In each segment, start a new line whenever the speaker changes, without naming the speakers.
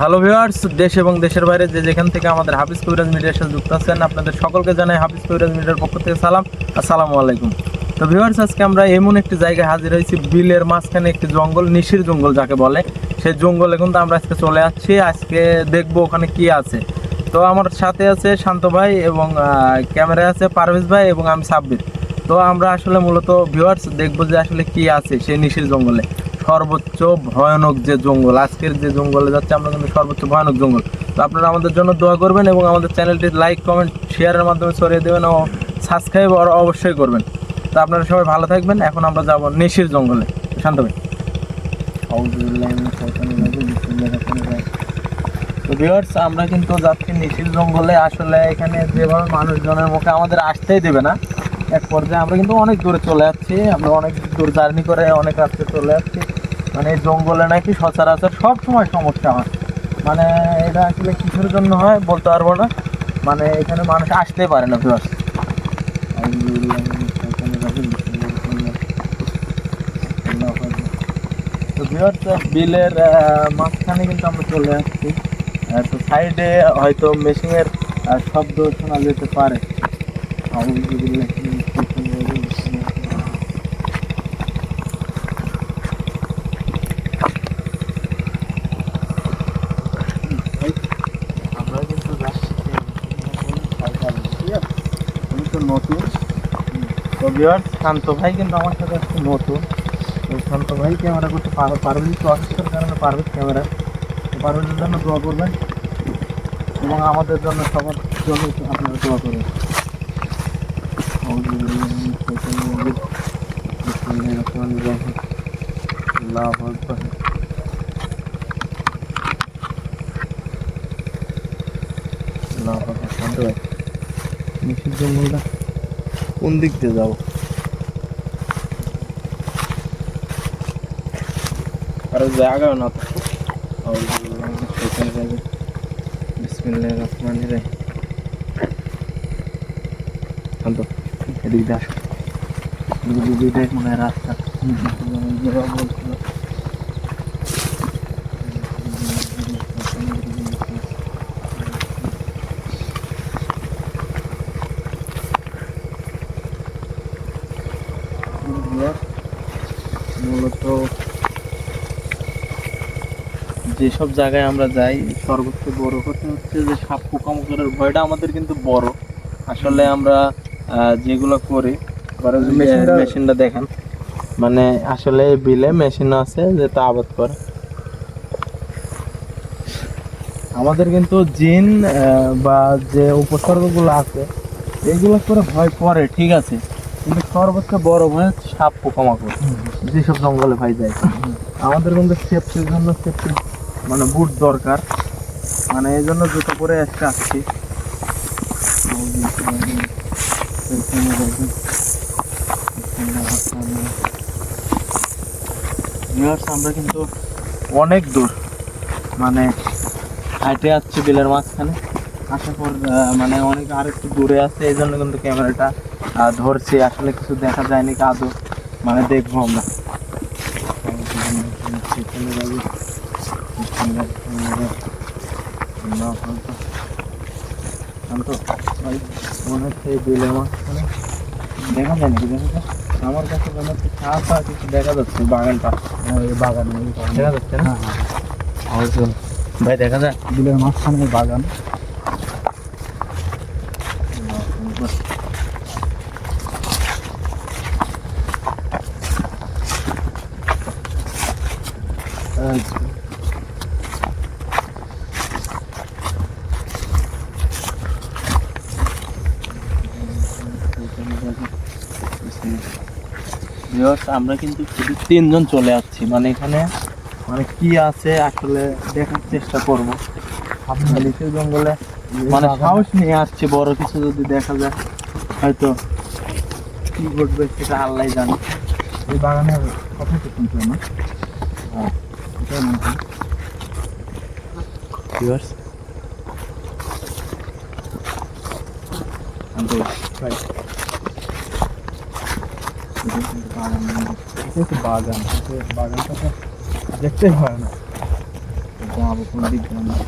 Hello viewers দেশ এবং দেশের বাইরে যে যেখান থেকে আমাদের হাফিজ কবিরাজ মিডিয়ার সাথে যুক্ত আছেন, আপনাদের সকলকে জানাই হাফিজ কবিরাজ মিডিয়ার পক্ষ থেকে সালাম। আসসালামু আলাইকুম। তো ভিউয়ার্স আজকে আমরা এমন একটি জায়গায় হাজির হয়েছি, বিলের মাঝখানে একটি জঙ্গল, নিশির জঙ্গল যাকে বলে। সেই জঙ্গলে কিন্তু আমরা আজকে চলে যাচ্ছি আজকে দেখব ওখানে কি আছে। তো আমার সাথে আছে শান্ত ভাই এবং ক্যামেরায় আছে পারভেজ ভাই এবং আমি সাব্বির। তো আমরা আসলে মূলত ভিউয়ার্স দেখব যে আসলে কি আছে সেই নিশির জঙ্গলে। সর্বোচ্চ ভয়ানক যে জঙ্গল, আজকের যে জঙ্গলে যাচ্ছে, আমরা কিন্তু সর্বোচ্চ ভয়ানক জঙ্গল। তো আপনারা আমাদের জন্য দোয়া করবেন এবং আমাদের চ্যানেলটি লাইক, কমেন্ট, শেয়ারের মাধ্যমে ছড়িয়ে দেবেন ও সাবস্ক্রাইব অবশ্যই করবেন। তো আপনারা সবাই ভালো থাকবেন, এখন আমরা যাব নিশির জঙ্গলে। শান্ত ভাই তো আমরা কিন্তু যাচ্ছি নিশির জঙ্গলে। আসলে এখানে যেভাবে মানুষজনের মুখে আমাদের আসতেই দেবে না। এক পর্যায়ে আমরা কিন্তু অনেক দূরে চলে যাচ্ছি। আমরা অনেক দূর জার্নি করে অনেক রাস্তায় চলে যাচ্ছি। মানে জঙ্গলে নাকি সচরাচর সব সময় সমস্যা হয়। মানে এটা আসলে কিসের জন্য হয় বলতে পারব না। মানে এখানে মানুষ আসতেই পারে না ভিউয়ার্স তো ভিউয়ার্স বিলের মাঝখানে কিন্তু আমরা চলে আসছি। তো সাইডে হয়তো মেশিনের শব্দ শোনা যেতে পারে আউযুবিল্লাহি মিনাশ শাইতানির রাজিম। আমরা কিন্তু যাচ্ছি ঠিক আছে? আমি তো নতুন তো ভিউয়ার্স শান্ত ভাই কিন্তু আমার সাথে একটু নতুন তো শান্ত ভাই ক্যামেরা করতে পার- পারবে একটু অসুস্থতার কারণে পারবে ক্যামেরা তো পারভেজের জন্য দোয়া করবেন এবং আমাদের জন্য সবার জন্য আপনারা দোয়া করবেন আল্লাহু আকবার। আল্লাহু আকবার। শান্ত কোন দিক দিয়ে যাব আরে জায়গা না বিসমিল্লাহ রহমান রাহিম। শান্ত এদিক রাস্তা বলছিল মূলত যেসব জায়গায় আমরা যাই সর্বোচ্চ বড় কথা হচ্ছে যে সাপ পোকামাকড়ের ভয়টা আমাদের কিন্তু বড়। আসলে আমরা যেগুলো করি
মেশিনটা-
দেখেন। মানে আসলে বিলে মেশিন আছে যেটা আবাদ করে। আমাদের কিন্তু জিন বা যে উপসর্গগুলো আছে এগুলো করে ভয় পড়ে ঠিক আছে। কিন্তু সর্বোচ্চ বড় ভয় সাপ পোকামাকড় যেসব জঙ্গলে ভাই যায়। আমাদের কিন্তু সেফটির জন্য সেফটি মানে বুট দরকার। মানে এই জন্য জুতো পরে আজকে আসছি। আমরা কিন্তু অনেক দূর মানে হাইটে আসছি বিলের মাঝখানে। আসার পর মানে অনেক আর একটু দূরে আছে, এই জন্য কিন্তু ক্যামেরাটা ধরছি। আসলে কিছু দেখা যায়নি কাজও মানে দেখব আমরা। ভাই মনে হচ্ছে বিলের মাঝখানে দেখা যায় নাকি দেখা আমার কাছে মনে হচ্ছে সাফা কিছু দেখা যাচ্ছে বাগানটা
বাগান
দেখা যাচ্ছে। না
হ্যাঁ
ভাই দেখা যায়
বিলের মাঝখানে বাগান।
আমরা কিন্তু শুধু তিনজন চলে যাচ্ছি মানে এখানে মানে কি আছে আসলে দেখার চেষ্টা করব। আপনার নিচের জঙ্গলে মানে সাহস নিয়ে আসছে বড় কিছু যদি দেখা যায় হয়তো কি ঘটবে সেটা আল্লাহ জানে।
এই বাগানের কথা তো শুনতে না।
হ্যাঁ।
जैसे बागान जैसे बागान
का देखते हैं बागान जहाँ वो पूरा दिख रहा है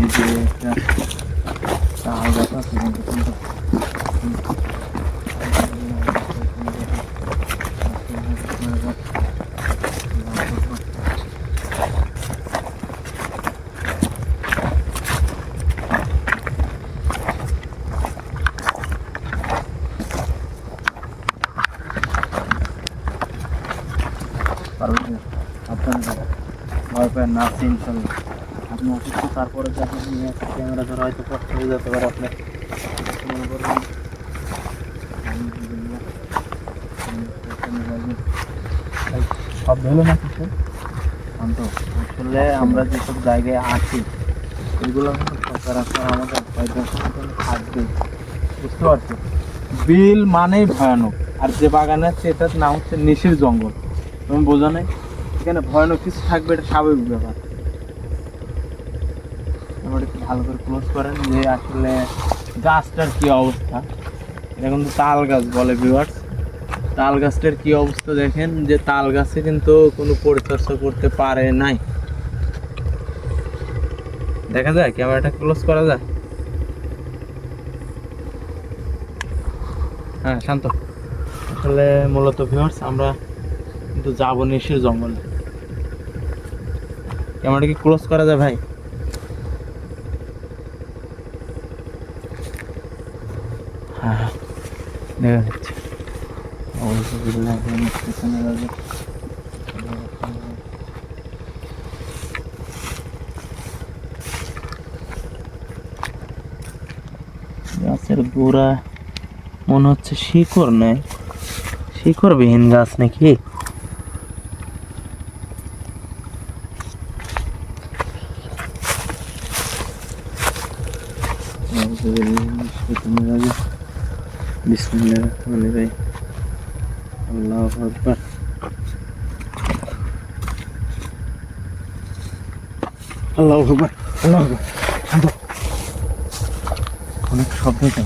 ये क्या कहा जाता है পারবেন আপনার ভয় পায় না ইনশাল্লাহ আপনি অসুস্থ, তারপরে যে নিয়ে ক্যামেরা ধরা হয়তো কষ্ট হয়ে যেতে পারে আপনার। মনে করবেন শব্দ হলো না কিছু শান্ত। আসলে আমরা যেসব জায়গায় আছি, এগুলো কিন্তু সচরাচর আমাদের থাকবে বুঝতে পারছ বিল মানেই ভয়ানক। আর যে বাগান আছে, এটার নাম হচ্ছে নিশির জঙ্গল। তুমি বোঝো নাই? এখানে ভয়ানক কিছু থাকবে, এটা স্বাভাবিক ব্যাপার। এবার একটু ভালো করে ক্লোজ করেন যে আসলে গাছটার কি অবস্থা? এটা কিন্তু তাল গাছ বলে ভিউয়ার্স তাল গাছটার কি অবস্থা দেখেন, যে তাল গাছে কিন্তু কোনো পরিচর্যা করতে পারে নাই। দেখা যায়, ক্যামেরাটা ক্লোজ করা যায়। হ্যাঁ শান্ত। আসলে মূলত ভিউয়ার্স আমরা কিন্তু যাব নিশির জঙ্গলে। ক্যামেরাটা কি ক্লোজ করা যায় ভাই? হ্যাঁ দেখা যাচ্ছে। গাছের গোড়া, মনে হচ্ছে শিকড়, নেই? শিকড়বিহীন গাছ নাকি? বিসমিল্লাহির রহমানির রহিম আল্লাহু আকবার আল্লাহু আকবার আল্লাহু আকবার শান্ত অনেক শব্দ হচ্ছে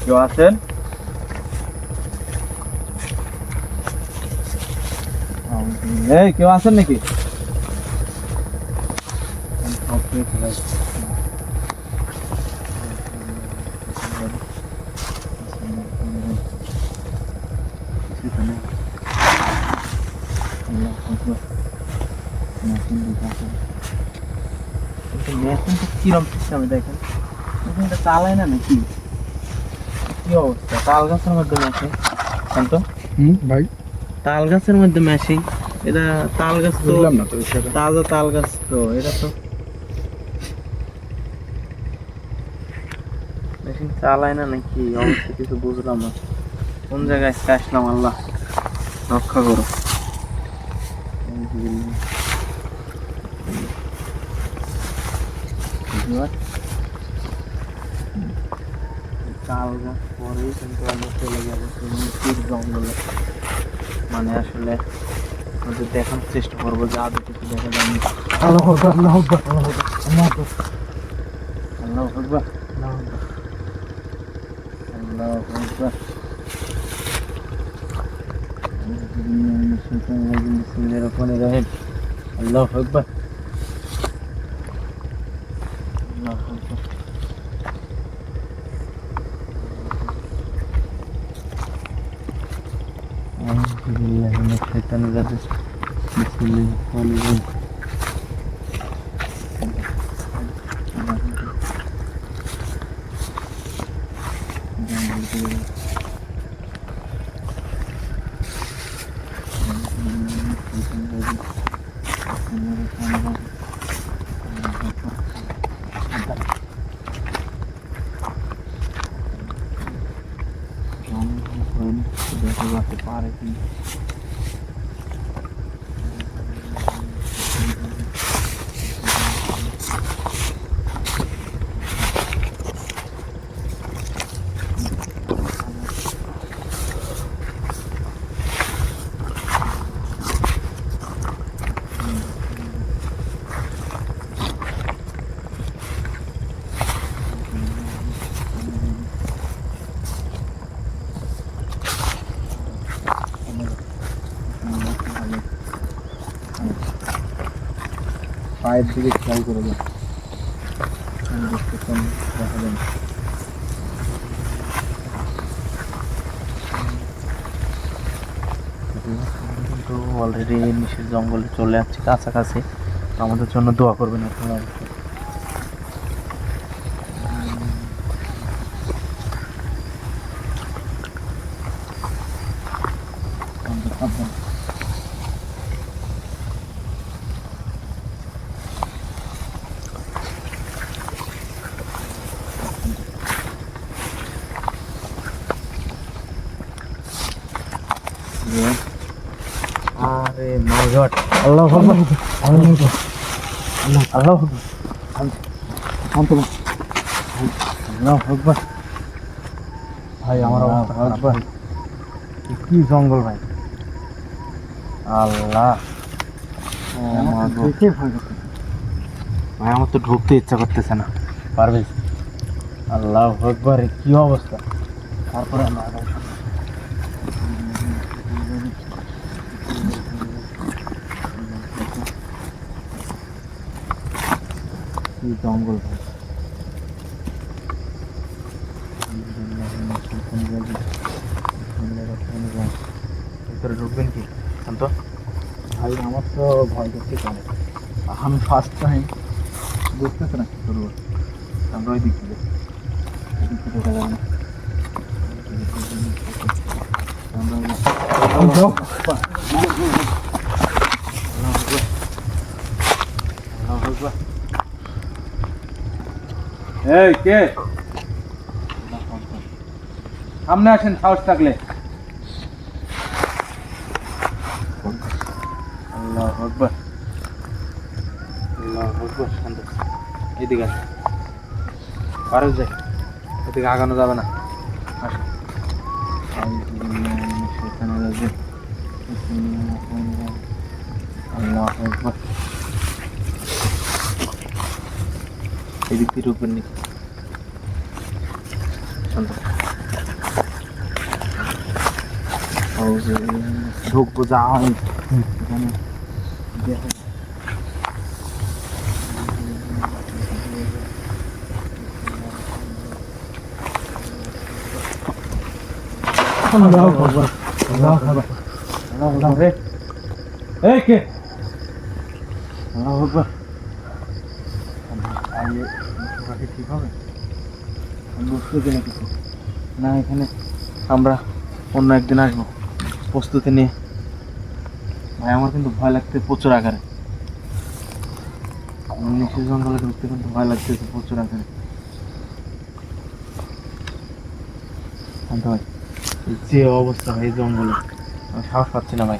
কেউ আছেন এই কেউ আছেন নাকি মেশিনটা কিরম সিস্টেমে দেখেন মেশিনটা চালায় না নাকি কি অবস্থা তাল গাছের মধ্যে মেশিন শান্ত
হুম ভাই
তাল গাছের মধ্যে মেশিন এটা তাল গাছ তো।
বুঝলাম না তো
তাজা তাল গাছ তো এটা তো। মেশিন চালায় না নাকি? অবস্থা কিছু বুঝলাম না। কোন জায়গায় আসলাম আল্লাহ? রক্ষা করো তাল গাছ পরেই কিন্তু আমরা চলে যাব জঙ্গলে। মানে আসলে আপনাদের দেখানোর চেষ্টা করব যে আদৌ কিছু দেখা যায়নি
আল্লাহ আল্লাহ আল্লাহ আল্লাহ
আল্লাহ আল্লাহ আল্লাহ الشيطان الرجيم بسم الله الرحمن الرحيم الله şeytanı kardeş. Bismillahirrahmanirrahim. Thank you.
পায়ের দিকে খেয়াল করে যান। দেখা
অলরেডি নিশের জঙ্গলে চলে যাচ্ছে কাছাকাছি। আমাদের জন্য দোয়া করবেন আপনারা অবশ্যই।
আমাদের সাবধান।
আরে মাই গড।
আল্লাহ আল্লাহ
আল্লাহ আল্লাহ আকবার।
ভাই আমার
আকবার। কি জঙ্গল ভাই। আল্লাহ।
করতেছে।
ভাই আমার তো ঢুকতে ইচ্ছা করতেছে না। পারবে? আল্লাহ আকবার এ কি অবস্থা? তারপরে আমরা আগাবো সামনে। কি জঙ্গল ভাই ভিতরে ঢুকবেন কি শান্ত
ভাই আমার তো ভয় করতে পারে আমি ফার্স্ট টাইম বুঝতেছে না কি করব আমরা ওই দিক থেকে এদিক থেকে দেখা যাবে না আমরা
এই, কে? সামনে আসেন, সাহস থাকলে। আল্লাহ এদিকে এদিকে আগানো যাবে না। আসো আল্লাহ আকবার। এদিক দিয়ে ঢুকবেন নাকি শান্ত ঢুকবো যাও এখানে দেখো
আল্লাহ আকবার আল্লাহ আকবার
আল্লাহ রে এই কে আল্লাহ আকবার
আইয়ে আমি বুঝতেছি না কিছু।
না এখানে আমরা অন্য একদিন আসব। প্রস্তুতি নিয়ে। ভাই আমার কিন্তু ভয় লাগতে প্রচুর আকারে। আমার জঙ্গলে ঢুকতে কিন্তু ভয় লাগতেছে প্রচুর আকারে। শান্ত ভাই। যে অবস্থা এই জঙ্গলে। আমি সাহস পাচ্ছি না ভাই।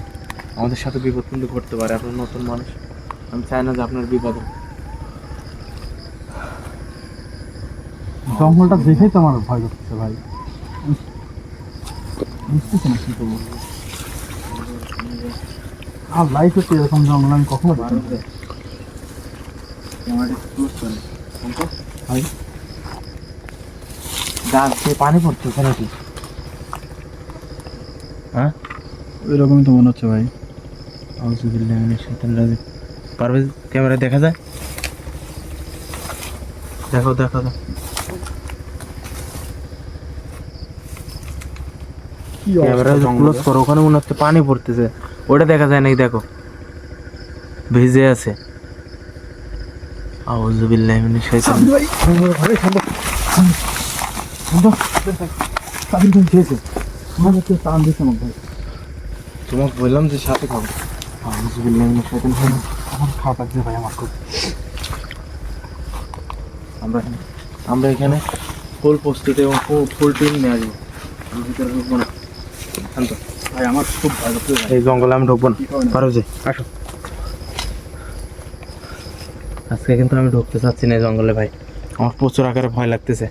আমাদের সাথে বিপদ কিন্তু ঘটতে পারে আপনার নতুন মানুষ। আমি চাই না যে আপনার বিপদ। হোক।
জঙ্গলটা দেখেই তো আমার ভয় করতেছে ভাই। বুঝতেছি না কি করব আর লাইফে তো এরকম জঙ্গল আমি কখনো ভাই
দিয়ে পানি পড়তেছে নাকি হ্যাঁ?
ওইরকমই তো মনে হচ্ছে ভাই।
শাইতানির ক্যামেরা দেখা যায়? দেখো দেখো দেখো। ক্যামেরা ক্লোজ করো ওখানে মনে হচ্ছে পানি পড়তেছে। ওটা দেখা যায় নাকি দেখো। ভিজে আছে। আউযুবিল্লাহি মিনাশ শাইতানির তোমাকে বললাম যে সাথে খাব। আউযুবিল্লাহি মিনাশ শাইতানির রাজিম
আমার খারাপ লাগছে ভাই আমার খুব।
আমরা আমরা এখানে ফুল প্রস্তুতি এবং ফুল টিম নিয়ে আসব। ভিতরে ঢুকবো না।
আমার খুব করছে
এই জঙ্গলে আমি ঢুকবো না। পারো যে? আসো। আজকে কিন্তু আমি ঢুকতে চাচ্ছি না এই জঙ্গলে ভাই। আমার প্রচুর আকারে ভয় লাগতেছে।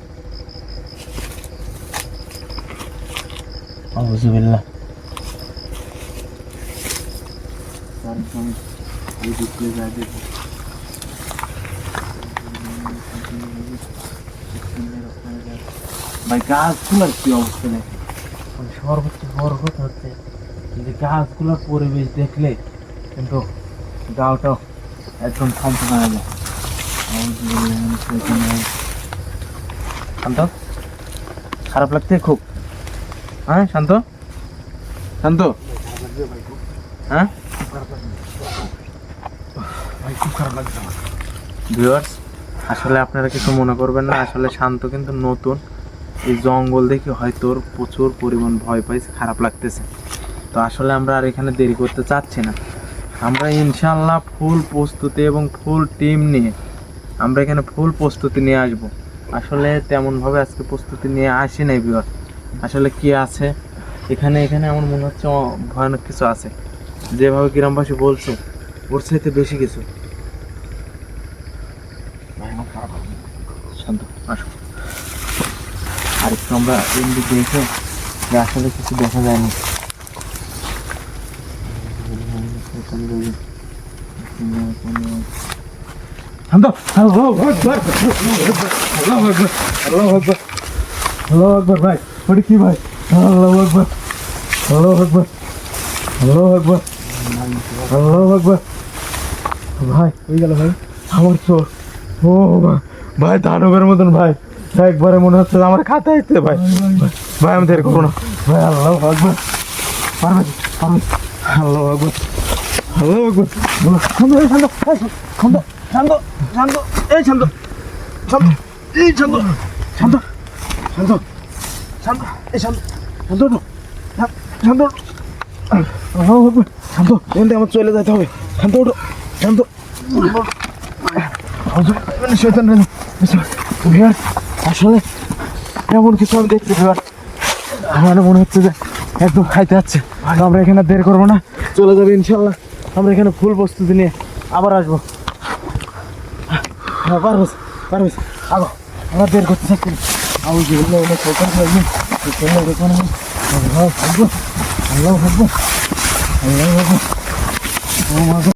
দিয়ে ভাই গাছগুলোর কি অবস্থা
মানে সর্বোচ্চ বড় কথা হচ্ছে। যে গাছগুলোর পরিবেশ দেখলে কিন্তু গাওটা
একদম হয়ে যায়। শান্ত? খারাপ লাগছে খুব। হ্যাঁ শান্ত? শান্ত? হ্যাঁ?
ভাই খুব খারাপ লাগছে
ভিউয়ার্স আসলে আপনারা কিছু মনে করবেন না। আসলে শান্ত কিন্তু নতুন। এই জঙ্গল দেখে হয়তো ওর প্রচুর পরিমাণ ভয় পাইছে, খারাপ লাগতেছে। তো আসলে আমরা আর এখানে দেরি করতে চাচ্ছি না। আমরা ইনশাল্লাহ ফুল প্রস্তুতি এবং ফুল টিম নিয়ে আমরা এখানে ফুল প্রস্তুতি নিয়ে আসব। আসলে তেমনভাবে আজকে প্রস্তুতি নিয়ে আসি নাই ভিউয়ার আসলে কি আছে? এখানে এখানে আমার মনে হচ্ছে ভয়ানক কিছু আছে। যেভাবে গ্রামবাসী বলছে, ওর চাইতে বেশি কিছু। আসো। আমরা এমনি দেখে আসলে কিছু দেখা যায়নি
ভাই ওটা কি ভাই আল্লাহু আকবার আল্লাহু আকবার ভাই হয়ে গেল ভাই আমার চোর ও ভাই দানবের মতন ভাই একবারে মনে হচ্ছে আমার খাতা আসছে ভাই ভাই আমি দেরি করব না ভাই আল্লাহ আকবার পারবে পারবে আল্লাহ আকবার আল্লাহ আকবার শান্ত শান্ত শান্ত শান্ত শান্ত এই শান্ত শান্ত এই শান্ত শান্ত শান্ত শান্ত এই শান্ত শান্ত শান্ত। আল্লাহু আকবার শান্ত এখান থেকে আমার চলে যেতে হবে শান্ত ওঠো শান্ত মানে রে ভিয়ার আসলে এমন কিছু আমি দেখতে ভিয়ার আমার মনে হচ্ছে যে একদম খাইতে যাচ্ছে। আমরা এখানে দেরি করব না। চলে যাবে ইনশাল্লাহ। আমরা এখানে ফুল প্রস্তুতি নিয়ে আবার আসব। হ্যাঁ পারব পারব আগো আমরা দেরি করতে না আমি যেগুলো আল্লাহ থাকব